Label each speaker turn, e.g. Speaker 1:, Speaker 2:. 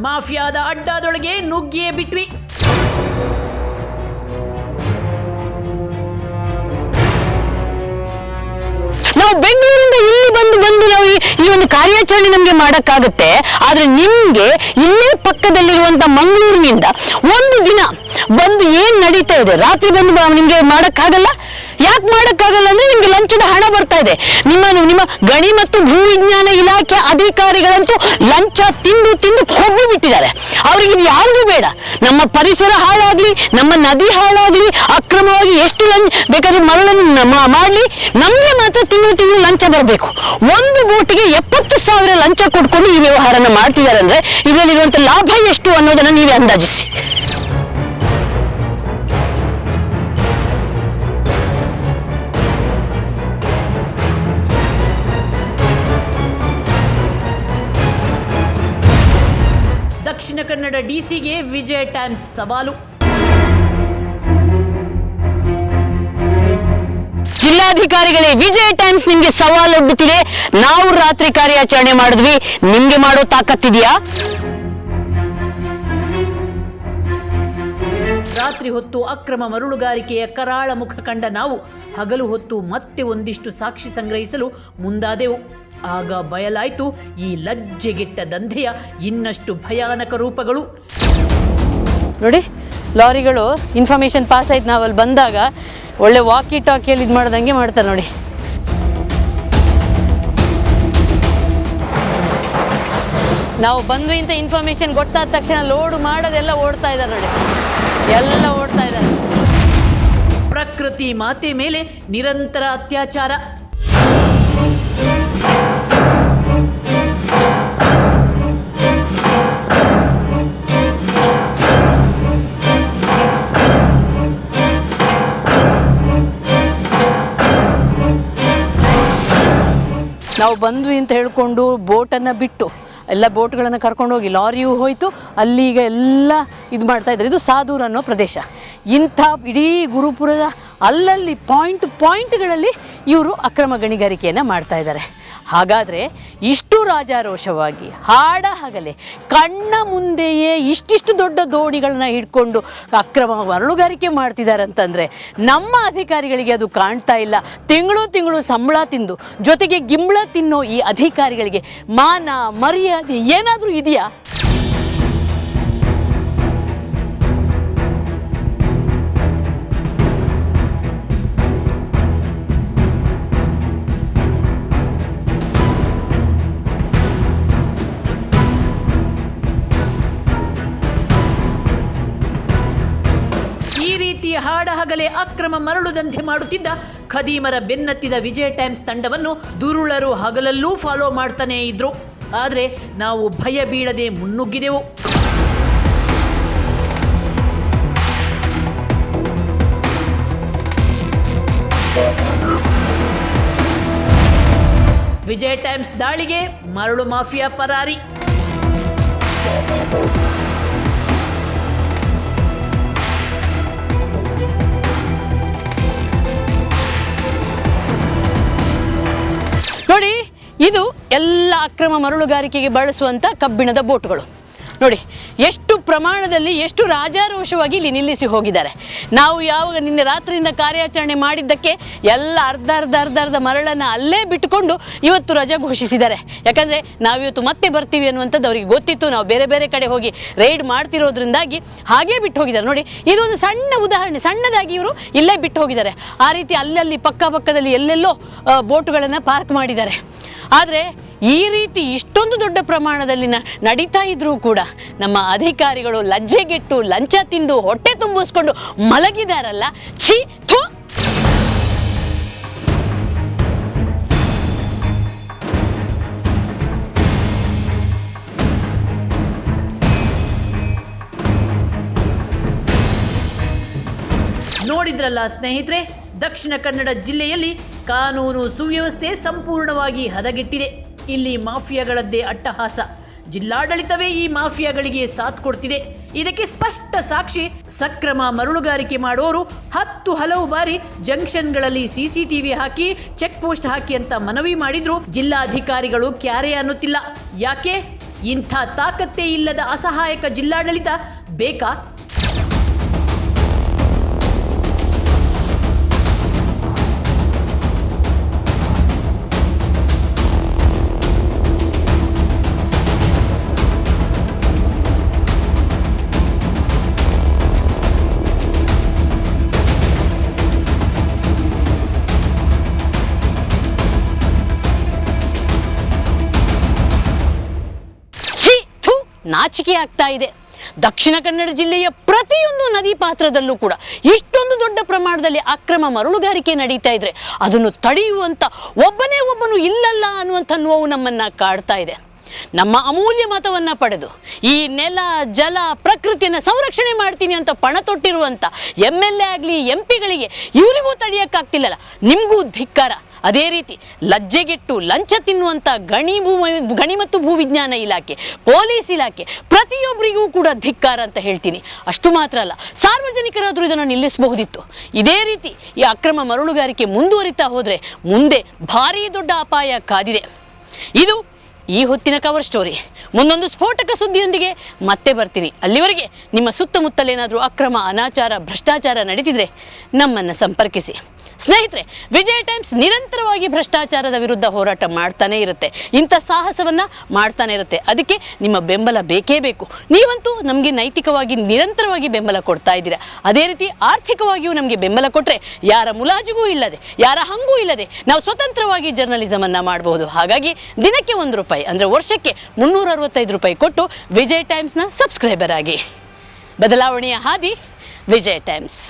Speaker 1: ಮಾಫಿಯಾದ ಅಡ್ಡಾದೊಳಗೆ ನುಗ್ಗಿಯೇ ಬಿಟ್ವಿ.
Speaker 2: ನಾವು ಬೆಂಗಳೂರಿಂದ ಇಲ್ಲಿ ಬಂದು ಬಂದು ನಾವು ಈ- ಒಂದು ಕಾರ್ಯಾಚರಣೆ ನಮಗೆ ಮಾಡಕ್ಕಾಗುತ್ತೆ. ಆದ್ರೆ ನಿಮ್ಗೆ ಇಲ್ಲೇ ಪಕ್ಕದಲ್ಲಿರುವಂತ ಮಂಗಳೂರಿನಿಂದ ಒಂದು ದಿನ ಬಂದು ಏನ್ ನಡೀತಾ ಇದೆ? ರಾತ್ರಿ ಬಂದು ನಿಮ್ಗೆ ಮಾಡಕ್ಕಾಗಲ್ಲ? ಯಾಕೆ ಮಾಡೋಕ್ಕಾಗಲ್ಲ ಅಂದ್ರೆ ನಿಮ್ಗೆ ಲಂಚದ ಹಣ ಬರ್ತಾ ಇದೆ. ನಿಮ್ಮ ನಿಮ್ಮ ಗಣಿ ಮತ್ತು ಭೂ ವಿಜ್ಞಾನ ಇಲಾಖೆ ಅಧಿಕಾರಿಗಳಂತೂ ಲಂಚ ತಿಂದು ತಿಂದು ಕೊಬ್ಬು ಬಿಟ್ಟಿದ್ದಾರೆ. ಅವ್ರಿಗೆ ಯಾರಿಗೂ ಬೇಡ. ನಮ್ಮ ಪರಿಸರ ಹಾಳಾಗ್ಲಿ, ನಮ್ಮ ನದಿ ಹಾಳಾಗ್ಲಿ, ಅಕ್ರಮವಾಗಿ ಎಷ್ಟು ಲಂಚ ಬೇಕಾದ್ರೆ ಮರಳನ್ನು ಮಾಡ್ಲಿ, ನಮ್ಗೆ ಮಾತ್ರ ತಿಂಗಳು ತಿಂಗಳು ಲಂಚ ಬರಬೇಕು. ಒಂದು ಬೋಟಿಗೆ ಎಪ್ಪತ್ತು ಸಾವಿರ ಲಂಚ ಕೊಟ್ಕೊಂಡು ಈ ವ್ಯವಹಾರನ ಮಾಡ್ತಿದ್ದಾರೆ ಅಂದ್ರೆ ಇದರಲ್ಲಿರುವಂತ ಲಾಭ ಎಷ್ಟು ಅನ್ನೋದನ್ನ ನೀವೇ ಅಂದಾಜಿಸಿ.
Speaker 1: ಕನ್ನಡ ಡಿಸಿಗೆ ವಿಜಯ ಟೈಮ್ಸ್ ಸವಾಲು.
Speaker 2: ಜಿಲ್ಲಾಧಿಕಾರಿಗಳೇ ವಿಜಯ್ ಟೈಮ್ಸ್ ನಿಮ್ಗೆ ಸವಾಲು ಒಡ್ಡುತ್ತಿದೆ ನಾವು ರಾತ್ರಿ ಕಾರ್ಯಾಚರಣೆ ಮಾಡಿದ್ವಿ. ನಿಮ್ಗೆ ಮಾಡೋ ತಾಕತ್ತಿದೆಯಾ
Speaker 1: ರಾತ್ರಿ ಹೊತ್ತು ಅಕ್ರಮ ಮರಳುಗಾರಿಕೆಯ ಕರಾಳ ಮುಖ ಕಂಡ ನಾವು ಹಗಲು ಹೊತ್ತು ಮತ್ತೆ ಒಂದಿಷ್ಟು ಸಾಕ್ಷಿ ಸಂಗ್ರಹಿಸಲು ಮುಂದಾದೆವು. ಆಗ ಬಯಲಾಯಿತು ಈ ಲಜ್ಜೆಗೆಟ್ಟ ದಂಧೆಯ ಇನ್ನಷ್ಟು ಭಯಾನಕ ರೂಪಗಳು.
Speaker 3: ನೋಡಿ ಲಾರಿಗಳು ಇನ್ಫಾರ್ಮೇಶನ್ ಪಾಸ್ ಆಯ್ತು. ನಾವಲ್ಲಿ ಬಂದಾಗ ಒಳ್ಳೆ ವಾಕಿ ಟಾಕಿಯಲ್ಲಿ ಇದು ಮಾಡ್ದಂಗೆ ಮಾಡ್ತಾರೆ ನೋಡಿ. ನಾವು ಬಂದ್ವಿ ಅಂತ ಇನ್ಫಾರ್ಮೇಶನ್ ಗೊತ್ತಾದ ತಕ್ಷಣ ಲೋಡ್ ಮಾಡೋದೆಲ್ಲ ಓಡ್ತಾ ಇದ್ದಾರೆ ನೋಡಿ. ಎಲ್ಲ ಓಡ್ತಾ ಇದ್ದಾರೆ.
Speaker 1: ಪ್ರಕೃತಿ ಮಾತೆ ಮೇಲೆ ನಿರಂತರ ಅತ್ಯಾಚಾರ.
Speaker 3: ನಾವು ಬಂದ್ವಿ ಅಂತ ಹೇಳ್ಕೊಂಡು ಬೋಟನ್ನು ಬಿಟ್ಟು ಎಲ್ಲ ಬೋಟ್ಗಳನ್ನು ಕರ್ಕೊಂಡು ಹೋಗಿ ಲಾರಿಯೂ ಹೋಯಿತು. ಅಲ್ಲಿ ಈಗ ಎಲ್ಲ ಇದು ಮಾಡ್ತಾ ಇದ್ದಾರೆ. ಇದು ಸಾದೂರ್ ಅನ್ನೋ ಪ್ರದೇಶ. ಇಂಥ ಇಡೀ ಗುರುಪುರದ ಅಲ್ಲಲ್ಲಿ ಪಾಯಿಂಟ್ ಪಾಯಿಂಟ್ಗಳಲ್ಲಿ ಇವರು ಅಕ್ರಮ ಗಣಿಗಾರಿಕೆಯನ್ನು ಮಾಡ್ತಾ ಇದ್ದಾರೆ. ಹಾಗಾದರೆ ಇಷ್ಟು ರಾಜಾರೋಷವಾಗಿ, ಹಾಡ ಹಗಲೆ, ಕಣ್ಣ ಮುಂದೆಯೇ ಇಷ್ಟಿಷ್ಟು ದೊಡ್ಡ ದೋಣಿಗಳನ್ನ ಹಿಡ್ಕೊಂಡು ಅಕ್ರಮ ಮರಳುಗಾರಿಕೆ ಮಾಡ್ತಿದ್ದಾರೆ ಅಂತಂದರೆ ನಮ್ಮ ಅಧಿಕಾರಿಗಳಿಗೆ ಅದು ಕಾಣ್ತಾ ಇಲ್ಲ. ತಿಂಗಳು ತಿಂಗಳು ಸಂಬಳ ತಿಂದು, ಜೊತೆಗೆ ಗಿಂಬಳ ತಿನ್ನೋ ಈ ಅಧಿಕಾರಿಗಳಿಗೆ ಮಾನ, ಮರ್ಯಾದೆ ಏನಾದರೂ ಇದೆಯಾ?
Speaker 1: ಈ ರೀತಿ ಹಾಡ ಹಗಲೆ ಅಕ್ರಮ ಮರಳು ದಂಧೆ ಮಾಡುತ್ತಿದ್ದ ಖದೀಮರ ಬೆನ್ನತ್ತಿದ ವಿಜಯ ಟೈಮ್ಸ್ ತಂಡವನ್ನು ದುರುಳರು ಹಗಲಲ್ಲೂ ಫಾಲೋ ಮಾಡ್ತಾನೇ ಇದ್ರು. ಆದರೆ ನಾವು ಭಯ ಬೀಳದೆ ಮುನ್ನುಗ್ಗಿದೆವು. ವಿಜಯ ಟೈಮ್ಸ್ ದಾಳಿಗೆ ಮರಳು ಮಾಫಿಯಾ ಪರಾರಿ.
Speaker 3: ಇದು ಎಲ್ಲ ಅಕ್ರಮ ಮರಳುಗಾರಿಕೆಗೆ ಬಳಸುವಂಥ ಕಬ್ಬಿಣದ ಬೋಟ್ಗಳು. ನೋಡಿ, ಎಷ್ಟು ಪ್ರಮಾಣದಲ್ಲಿ ಎಷ್ಟು ರಾಜಾರೋಷವಾಗಿ ಇಲ್ಲಿ ನಿಲ್ಲಿಸಿ ಹೋಗಿದ್ದಾರೆ. ನಾವು ಯಾವಾಗ ನಿನ್ನೆ ರಾತ್ರಿಯಿಂದ ಕಾರ್ಯಾಚರಣೆ ಮಾಡಿದ್ದಕ್ಕೆ ಎಲ್ಲ ಅರ್ಧ ಅರ್ಧ ಅರ್ಧ ಅರ್ಧ ಮರಳನ್ನು ಅಲ್ಲೇ ಬಿಟ್ಟುಕೊಂಡು ಇವತ್ತು ರಜೆ ಘೋಷಿಸಿದ್ದಾರೆ. ಯಾಕಂದರೆ ನಾವಿವತ್ತು ಮತ್ತೆ ಬರ್ತೀವಿ ಅನ್ನುವಂಥದ್ದು ಅವರಿಗೆ ಗೊತ್ತಿತ್ತು. ನಾವು ಬೇರೆ ಬೇರೆ ಕಡೆ ಹೋಗಿ ರೈಡ್ ಮಾಡ್ತಿರೋದ್ರಿಂದಾಗಿ ಹಾಗೇ ಬಿಟ್ಟು ಹೋಗಿದ್ದಾರೆ. ನೋಡಿ, ಇದೊಂದು ಸಣ್ಣ ಉದಾಹರಣೆ. ಸಣ್ಣದಾಗಿ ಇವರು ಇಲ್ಲೇ ಬಿಟ್ಟು ಹೋಗಿದ್ದಾರೆ. ಆ ರೀತಿ ಅಲ್ಲಲ್ಲಿ ಪಕ್ಕ ಪಕ್ಕದಲ್ಲಿ ಎಲ್ಲೆಲ್ಲೋ ಬೋಟುಗಳನ್ನು ಪಾರ್ಕ್ ಮಾಡಿದ್ದಾರೆ. ಆದರೆ ಈ ರೀತಿ ಇಷ್ಟೊಂದು ದೊಡ್ಡ ಪ್ರಮಾಣದಲ್ಲಿ ನಡೀತಾ ಇದ್ರೂ ಕೂಡ ನಮ್ಮ ಅಧಿಕಾರಿಗಳು ಲಜ್ಜೆಗೆಟ್ಟು ಲಂಚ ತಿಂದು ಹೊಟ್ಟೆ ತುಂಬಿಸ್ಕೊಂಡು ಮಲಗಿದಾರಲ್ಲ, ಛೀ, ಥು.
Speaker 1: ನೋಡಿದ್ರಲ್ಲ ಸ್ನೇಹಿತರೆ, ದಕ್ಷಿಣ ಕನ್ನಡ ಜಿಲ್ಲೆಯಲ್ಲಿ ಕಾನೂನು ಸುವ್ಯವಸ್ಥೆ ಸಂಪೂರ್ಣವಾಗಿ ಹದಗೆಟ್ಟಿದೆ. ಇಲ್ಲಿ ಮಾಫಿಯಾಗಳದ್ದೇ ಅಟ್ಟಹಾಸ. ಜಿಲ್ಲಾಡಳಿತವೇ ಈ ಮಾಫಿಯಾಗಳಿಗೆ ಸಾಥ್ ಕೊಡ್ತಿದೆ. ಇದಕ್ಕೆ ಸ್ಪಷ್ಟ ಸಾಕ್ಷಿ, ಸಕ್ರಮ ಮರಳುಗಾರಿಕೆ ಮಾಡೋರು ಹತ್ತು ಹಲವು ಬಾರಿ ಜಂಕ್ಷನ್ಗಳಲ್ಲಿ ಸಿಸಿಟಿವಿ ಹಾಕಿ, ಚೆಕ್ ಪೋಸ್ಟ್ ಹಾಕಿ ಅಂತ ಮನವಿ ಮಾಡಿದ್ರು. ಜಿಲ್ಲಾಧಿಕಾರಿಗಳು ಕ್ಯಾರೆ ಅನ್ನುತ್ತಿಲ್ಲ. ಯಾಕೆ? ಇಂಥ ತಾಕತ್ತೇ ಇಲ್ಲದ ಅಸಹಾಯಕ ಜಿಲ್ಲಾಡಳಿತ ಬೇಕಾ?
Speaker 3: ನಾಚಿಕೆ ಆಗ್ತಾ ಇದೆ. ದಕ್ಷಿಣ ಕನ್ನಡ ಜಿಲ್ಲೆಯ ಪ್ರತಿಯೊಂದು ನದಿ ಪಾತ್ರದಲ್ಲೂ ಕೂಡ ಇಷ್ಟೊಂದು ದೊಡ್ಡ ಪ್ರಮಾಣದಲ್ಲಿ ಅಕ್ರಮ ಮರಳುಗಾರಿಕೆ ನಡೀತಾ ಇದ್ರೆ ಅದನ್ನು ತಡೆಯುವಂತ ಒಬ್ಬನೇ ಒಬ್ಬನು ಇಲ್ಲಲ್ಲ ಅನ್ನುವಂಥ ನೋವು ನಮ್ಮನ್ನ ಕಾಡ್ತಾ ಇದೆ. ನಮ್ಮ ಅಮೂಲ್ಯ ಮತವನ್ನು ಪಡೆದು ಈ ನೆಲ, ಜಲ, ಪ್ರಕೃತಿಯನ್ನು ಸಂರಕ್ಷಣೆ ಮಾಡ್ತೀನಿ ಅಂತ ಪಣ ತೊಟ್ಟಿರುವಂಥ ಎಂ ಎಲ್ ಎ ಆಗಲಿ, ಎಂ ಪಿಗಳಿಗೆ ಇವರಿಗೂ ತಡೆಯೋಕ್ಕಾಗ್ತಿಲ್ಲಲ್ಲ. ನಿಮಗೂ ಧಿಕ್ಕಾರ. ಅದೇ ರೀತಿ ಲಜ್ಜೆಗೆಟ್ಟು ಲಂಚ ತಿನ್ನುವಂಥ ಗಣಿ ಭೂ ಗಣಿ ಮತ್ತು ಭೂವಿಜ್ಞಾನ ಇಲಾಖೆ, ಪೊಲೀಸ್ ಇಲಾಖೆ ಪ್ರತಿಯೊಬ್ಬರಿಗೂ ಕೂಡ ಧಿಕ್ಕಾರ ಅಂತ ಹೇಳ್ತೀನಿ. ಅಷ್ಟು ಮಾತ್ರ ಅಲ್ಲ, ಸಾರ್ವಜನಿಕರಾದರೂ ಇದನ್ನು ನಿಲ್ಲಿಸಬಹುದಿತ್ತು. ಇದೇ ರೀತಿ ಈ ಅಕ್ರಮ ಮರಳುಗಾರಿಕೆ ಮುಂದುವರಿತಾ ಹೋದರೆ ಮುಂದೆ ಭಾರೀ ದೊಡ್ಡ ಅಪಾಯ ಕಾದಿದೆ. ಇದು ಈ ಹೊತ್ತಿನ ಕವರ್ ಸ್ಟೋರಿ ಮುಂದೊಂದು ಸ್ಫೋಟಕ ಸುದ್ದಿಯೊಂದಿಗೆ ಮತ್ತೆ ಬರ್ತೀನಿ. ಅಲ್ಲಿವರೆಗೆ ನಿಮ್ಮ ಸುತ್ತಮುತ್ತಲೇನಾದರೂ ಅಕ್ರಮ ಅನಾಚಾರ, ಭ್ರಷ್ಟಾಚಾರ ನಡೀತಿದ್ರೆ ನಮ್ಮನ್ನು ಸಂಪರ್ಕಿಸಿ. ಸ್ನೇಹಿತರೆ, ವಿಜಯ ಟೈಮ್ಸ್ ನಿರಂತರವಾಗಿ ಭ್ರಷ್ಟಾಚಾರದ ವಿರುದ್ಧ ಹೋರಾಟ ಮಾಡ್ತಾನೆ ಇರುತ್ತೆ. ಇಂಥ ಸಾಹಸವನ್ನ ಮಾಡ್ತಾನೆ ಇರುತ್ತೆ. ಅದಕ್ಕೆ ನಿಮ್ಮ ಬೆಂಬಲ ಬೇಕೇ ಬೇಕು. ನೀವಂತೂ ನಮಗೆ ನೈತಿಕವಾಗಿ ನಿರಂತರವಾಗಿ ಬೆಂಬಲ ಕೊಡ್ತಾ ಇದ್ದೀರಾ. ಅದೇ ರೀತಿ ಆರ್ಥಿಕವಾಗಿಯೂ ನಮಗೆ ಬೆಂಬಲ ಕೊಟ್ಟರೆ ಯಾರ ಮುಲಾಜಿಗೂ ಇಲ್ಲದೆ, ಯಾರ ಹಂಗೂ ಇಲ್ಲದೆ ನಾವು ಸ್ವತಂತ್ರವಾಗಿ ಜರ್ನಲಿಸಮನ್ನು ಮಾಡಬಹುದು. ಹಾಗಾಗಿ ದಿನಕ್ಕೆ ಒಂದು ರೂಪಾಯಿ, ಅಂದರೆ ವರ್ಷಕ್ಕೆ ಮುನ್ನೂರ ಅರವತ್ತೈದು ರೂಪಾಯಿ ಕೊಟ್ಟು ವಿಜಯ್ ಟೈಮ್ಸ್ನ ಸಬ್ಸ್ಕ್ರೈಬರ್ ಆಗಿ. ಬದಲಾವಣೆಯ ಹಾದಿ ವಿಜಯ್ ಟೈಮ್ಸ್.